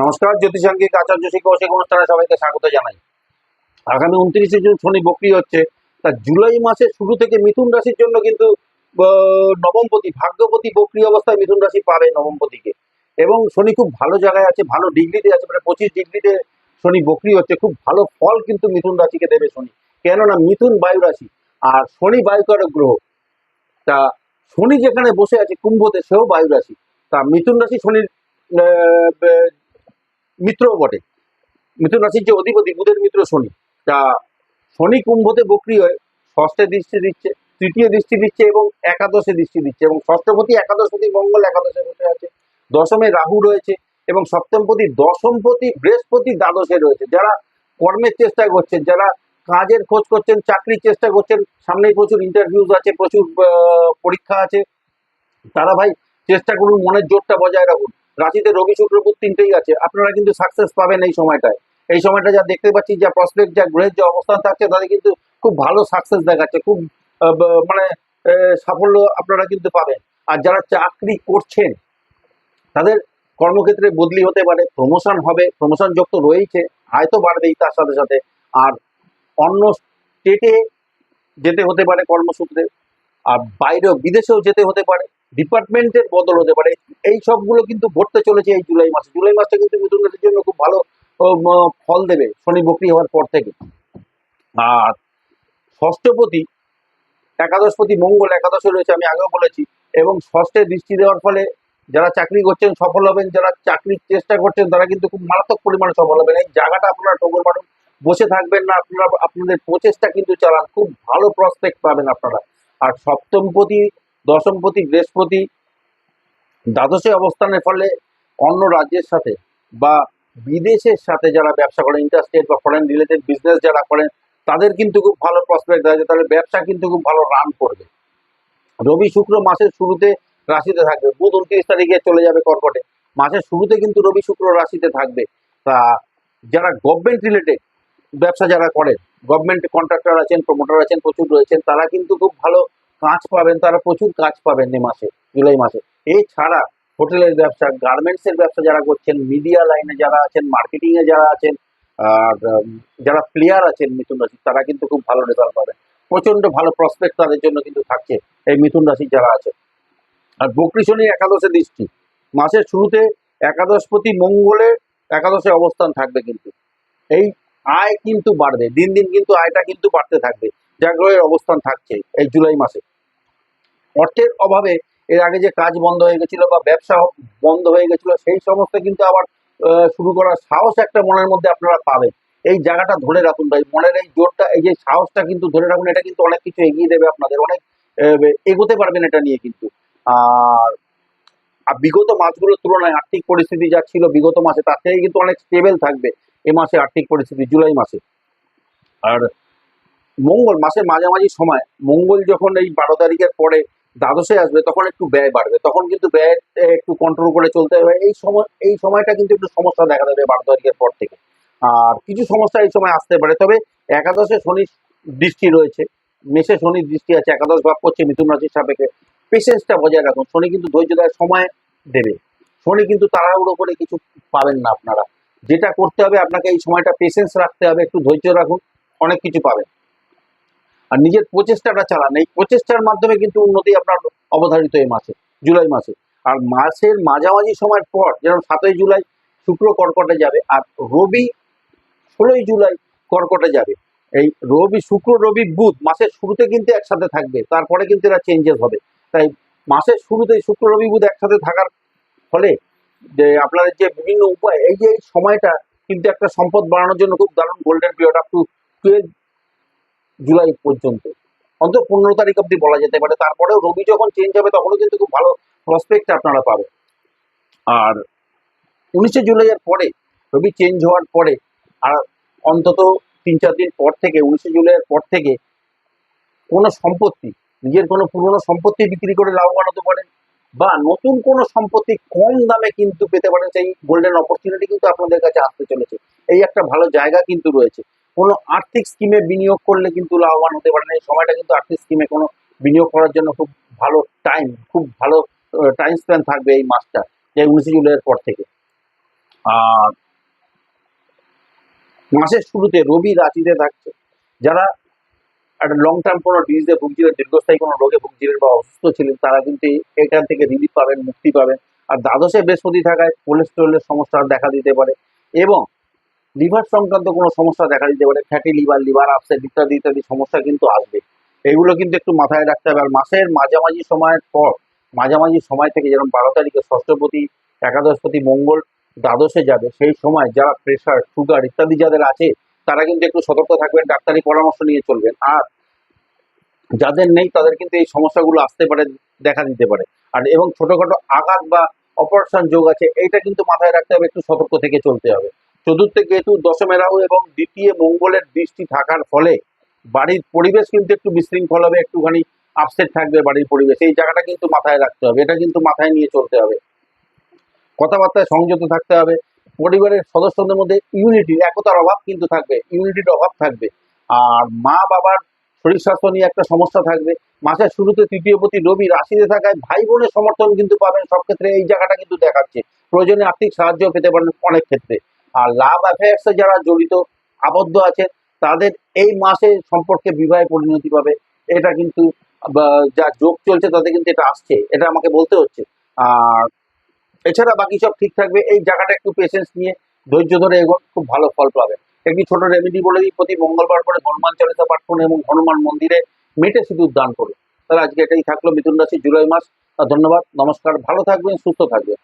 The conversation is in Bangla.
নমস্কার, জ্যোতিষাঙ্গিক আচার্য শিক্ষক অনুষ্ঠানে সবাইকে স্বাগত জানাই। আগামী উনত্রিশে জুন শনি বকরি হচ্ছে। তা জুলাই মাসের শুরু থেকে মিথুন রাশির জন্য কিন্তু নবমপতি, ভাগ্যপতি বকরি অবস্থায় মিথুন রাশি পাবে নবমপতিকে। এবং শনি খুব ভালো জায়গায় আছে, ভালো ডিগ্রিতে আছে মানে পঁচিশ ডিগ্রিতে শনি বকরি হচ্ছে, খুব ভালো ফল কিন্তু মিথুন রাশিকে দেবে শনি। কেননা মিথুন বায়ু রাশি, আর শনি বায়ুকারক গ্রহ। তা শনি যেখানে বসে আছে কুম্ভতে, সেও বায়ু রাশি। তা মিথুন রাশি শনির মিত্রও বটে। মিথুন রাশির যে অধিপতি বুধের মিত্র শনি, তা শনি কুম্ভতে বক্রি হয়ে ষষ্ঠে দৃষ্টি দিচ্ছে, তৃতীয় দৃষ্টি দিচ্ছে এবং একাদশে দৃষ্টি দিচ্ছে এবং ষষ্ঠপতি একাদশপতি মঙ্গল একাদশে বসে আছে, দশমে রাহু রয়েছে এবং সপ্তমপতি দশমপতি বৃহস্পতি দ্বাদশে রয়েছে। যারা কর্মের চেষ্টা করছেন, যারা কাজের খোঁজ করছেন, চাকরির চেষ্টা করছেন, সামনেই প্রচুর ইন্টারভিউজ আছে, প্রচুর পরীক্ষা আছে, তারা ভাই চেষ্টা করুন, মনের জোরটা বজায় রাখুন। রাশিতে রবি শুক্র বুধ তিনটেই আছে। আপনারা কিন্তু সাকসেস পাবেন এই সময়টায়। এই সময়টা যা দেখতে পাচ্ছি, যা প্রসপেক্ট যা গ্রহের যে অবস্থান থাকছে তাদের কিন্তু খুব ভালো সাকসেস দেখাচ্ছে। খুব মানে সাফল্য আপনারা কিন্তু পাবেন। আর যারা চাকরি করছেন, তাদের কর্মক্ষেত্রে বদলি হতে পারে প্রমোশন হবে প্রমোশন যোগ তো রয়েছে আয় তো বাড়বেই তার সাথে সাথে। আর অন্য স্টেটে যেতে হতে পারে কর্মসূত্রে, আর বাইরেও বিদেশেও যেতে হতে পারে। ডিপার্টমেন্টের বদল হতে পারে। এই সবগুলো কিন্তু ঘটতে চলেছে এই জুলাই মাসে। জুলাই মাসটা কিন্তু মিথুন রাশির জন্য খুব ভালো ফল দেবে শনি বকরি হওয়ার পর থেকে। আর ষষ্ঠপতি, একাদশপতি, মঙ্গল একাদশে রয়েছে, আমি আগেও বলেছি। এবং ষষ্ঠে দৃষ্টি দেওয়ার ফলে যারা চাকরি করছেন সফল হবেন, যারা চাকরির চেষ্টা করছেন, তারা কিন্তু খুব মারাত্মক পরিমাণে সফল হবেন। এই জায়গাটা আপনারা টোকর মারুন, বসে থাকবেন না, আপনারা, আপনাদের প্রচেষ্টা কিন্তু চালান। খুব ভালো প্রসপেক্ট পাবেন আপনারা। আর সপ্তমপতি দশমপতি, বৃহস্পতি দ্বাদশে অবস্থানের ফলে অন্য রাজ্যের সাথে বা বিদেশের সাথে যারা ব্যবসা করেন ইন্টারস্টেট বা ফরেন রিলেটেড বিজনেস যারা করেন, তাদের কিন্তু খুব ভালো প্রসপেক্ট আছে তাহলে ব্যবসা কিন্তু খুব ভালো রান করবে। রবি শুক্র মাসের শুরুতে রাশিতে থাকবে। বুধ উনত্রিশ তারিখে চলে যাবে কর্কটে। মাসের শুরুতে কিন্তু রবি শুক্র রাশিতে থাকবে। তা যারা গভর্নমেন্ট রিলেটেড ব্যবসা যারা করেন গভর্নমেন্ট কন্ট্রাক্টর আছেন প্রমোটার আছেন, প্রচুর রয়েছেন, তারা কিন্তু খুব ভালো কাজ পাবেন, তারা প্রচুর কাজ পাবেন এই মাসে, জুলাই মাসে। এছাড়া হোটেলের ব্যবসা গার্মেন্টস এর ব্যবসা যারা করছেন, মিডিয়া লাইনে যারা আছেন মার্কেটিং এ যারা আছেন, আর যারা প্লেয়ার আছেন মিথুন রাশি, তারা কিন্তু খুব ভালো রেজাল্ট পাবেন। প্রচণ্ড ভালো প্রসপেক্ট তাদের জন্য কিন্তু থাকছে এই মিথুন রাশি যারা আছে আর বকরি শনি একাদশে দৃষ্টি। মাসের শুরুতে একাদশপতি মঙ্গলের একাদশে অবস্থান থাকবে কিন্তু। এই আয় কিন্তু বাড়বে, দিন দিন কিন্তু আয়টা কিন্তু বাড়তে থাকবে। যা অবস্থান থাকছে এই জুলাই মাসে। অর্থের অভাবে এর আগে যে কাজ বন্ধ হয়ে গেছিল বা ব্যবসা বন্ধ হয়ে গেছিল, সেই সমস্ত কিন্তু আবার শুরু করার সাহস একটা মনের মধ্যে আপনারা পাবেন। এই জায়গাটা ধরে রাখুন ভাই, মনের এই জোরটা, এই যে সাহসটা কিন্তু ধরে রাখুন, এটা কিন্তু অনেক কিছু এগিয়ে দেবে আপনাদের, অনেক এগোতে পারবেন এটা নিয়ে কিন্তু। আর বিগত মাসগুলোর তুলনায় আর্থিক পরিস্থিতি যা ছিল বিগত মাসে, তার থেকে কিন্তু অনেক স্টেবল থাকবে এ মাসে আর্থিক পরিস্থিতি, জুলাই মাসে। আর মঙ্গল, মাসের মাঝামাঝি সময়, মঙ্গল যখন এই বারো তারিখের পরে দ্বাদশে আসবে, তখন একটু ব্যয় বাড়বে। তখন কিন্তু ব্যয় একটু কন্ট্রোল করে চলতে হবে। এই সময়, এই সময়টা কিন্তু একটু সমস্যা দেখা দেবে বারো তারিখের পর থেকে। আর কিছু সমস্যা এই সময় আসতে পারে। তবে একাদশে শনির দৃষ্টি রয়েছে। মেষে শনির দৃষ্টি আছে, একাদশ ভাব করছে মিথুন রাশির সাপেক্ষে। পেশেন্সটা বজায় রাখুন। শনি কিন্তু ধৈর্য দেওয়ার সময় দেবে। শনি কিন্তু তাড়াহুড়ো করে কিছু পাবেন না আপনারা। যেটা করতে হবে, আপনাকে এই সময়টা পেশেন্স রাখতে হবে, একটু ধৈর্য রাখুন, অনেক কিছু পাবেন। আর নিজের প্রচেষ্টাটা চালান। এই প্রচেষ্টার মাধ্যমে কিন্তু উন্নতি আপনার অবধারিত এই মাসে, জুলাই মাসে। আর মাসের মাঝামাঝি সময়ের পর যেমন সাতই জুলাই শুক্র কর্কটে যাবে, আর রবি ষোলোই জুলাই কর্কটে যাবে। এই রবি শুক্র, রবি বুধ মাসের শুরুতে কিন্তু একসাথে থাকবে, তারপরে কিন্তু এরা চেঞ্জেস হবে। তাই মাসের শুরুতেই শুক্র, রবি, বুধ একসাথে থাকার ফলে যে আপনাদের যে বিভিন্ন উপায়, এই যে এই সময়টা কিন্তু একটা সম্পদ বাড়ানোর জন্য খুব দারুণ golden period up to twelve July পর্যন্ত। অন্তত পনেরো তারিখ অব্দি বলা যেতে পারে। তারপরেও রবি যখন চেঞ্জ হবে, তখনও কিন্তু খুব ভালো প্রসপেক্ট আপনারা পাবেন। আর উনিশে জুলাইয়ের পরে, রবি চেঞ্জ হওয়ার পরে, আর অন্তত তিন চার দিন পর থেকে, উনিশে জুলাইয়ের পর থেকে কোনো সম্পত্তি, নিজের কোনো পুরনো সম্পত্তি বিক্রি করে লাভবান হতে পারেন, বা নতুন কোনো সম্পত্তি কম দামে কিন্তু পেতে পারেন, সেই গোল্ডেন অপরচুনিটি কিন্তু আপনাদের কাছে আসতে চলেছে। এই একটা ভালো জায়গা কিন্তু রয়েছে। কোনো আর্থিক স্কিমে বিনিয়োগ করলে কিন্তু লাভবান হতে পারেন এই সময়টা কিন্তু আর্থিক স্কিমে কোনো বিনিয়োগ করার জন্য খুব ভালো টাইম খুব ভালো টাইম স্প্যান থাকবে এই মাসটা যে উনিশে জুলাইয়ের পর থেকে। আর মাসের শুরুতে রবি রাশিতে থাকছে। যারা একটা লং টার্ম কোনো ডিজিজে ভুগছিলেন দীর্ঘস্থায়ী কোনো রোগে ভুগছিলেন বা অসুস্থ ছিলেন, তারা কিন্তু এখান থেকে রিলিফ পাবেন, মুক্তি পাবেন। আর দ্বাদশে বৃহস্পতি থাকায় কোলেস্টেরলের সমস্যা দেখা দিতে পারে। এবং লিভার সংক্রান্ত কোনো সমস্যা দেখা দিতে পারে ফ্যাটি লিভার লিভার আপসেট ইত্যাদি ইত্যাদি সমস্যা কিন্তু আসবে। এইগুলো কিন্তু একটু মাথায় রাখতে হবে। আর মাসের মাঝামাঝি সময়ের পর, মাঝামাঝি সময় থেকে যেরকম বারো তারিখে ষষ্ঠপতি, একাদশপতি, মঙ্গল, দ্বাদশে যাবে, সেই সময় যারা প্রেশার সুগার ইত্যাদি যাদের আছে, তারা কিন্তু একটু সতর্ক থাকবেন, ডাক্তারি পরামর্শ নিয়ে চলবেন। আর যাদের নেই, তাদের কিন্তু এই সমস্যাগুলো আসতে পারে, দেখা দিতে পারে। আর এবং ছোটখাটো আঘাত বা অপারেশন যোগ আছে, এইটা কিন্তু মাথায় রাখতে হবে, একটু সতর্ক থেকে চলতে হবে। চতুর্থে কেতু, দশমে রাহু এবং দ্বিতীয় মঙ্গলের দৃষ্টি থাকার ফলে বাড়ির পরিবেশ কিন্তু একটু বিশৃঙ্খল হবে, একটুখানি আপসেট থাকবে বাড়ির পরিবেশ। এই জায়গাটা কিন্তু মাথায় রাখতে হবে, এটা কিন্তু মাথায় নিয়ে চলতে হবে। কথাবার্তায় সংযত থাকতে হবে, পরিবারের সদস্যদের মধ্যে ইউনিটি একতার অভাব কিন্তু থাকবে ইউনিটির অভাব থাকবে। আর মা বাবার শরীর স্বাস্থ্য নিয়ে একটা সমস্যা থাকবে। মাসের শুরুতে তৃতীয় প্রতি রবি রাশিতে থাকায় ভাই বোনের সমর্থন কিন্তু পাবেন সব ক্ষেত্রে এই জায়গাটা কিন্তু দেখাচ্ছে। প্রয়োজনে আর্থিক সাহায্য পেতে পারেন অনেক ক্ষেত্রে। আর লাভ অ্যাফেয়ার্সে যারা জড়িত, আবদ্ধ আছে, তাদের এই মাসে সম্পর্কে বিবাহে পরিণতি পাবে। এটা কিন্তু যা যোগ চলছে তাতে কিন্তু এটা আসছে। এটা আমাকে বলতে হচ্ছে। আর এছাড়া বাকি সব ঠিক থাকবে। এই জায়গাটা একটু পেশেন্স নিয়ে ধৈর্য ধরে এগোন, খুব ভালো ফল পাবেন। একটি ছোট রেমেডি বলে দিই, প্রতি মঙ্গলবার করে হনুমান চালিসা পাঠ করুন এবং হনুমান মন্দিরে মেটে সিঁদুর দান করুন। তাহলে আজকে এটাই থাকল। মিথুন রাশি জুলাই মাস। ধন্যবাদ, নমস্কার, ভালো থাকবেন, সুস্থ থাকবেন।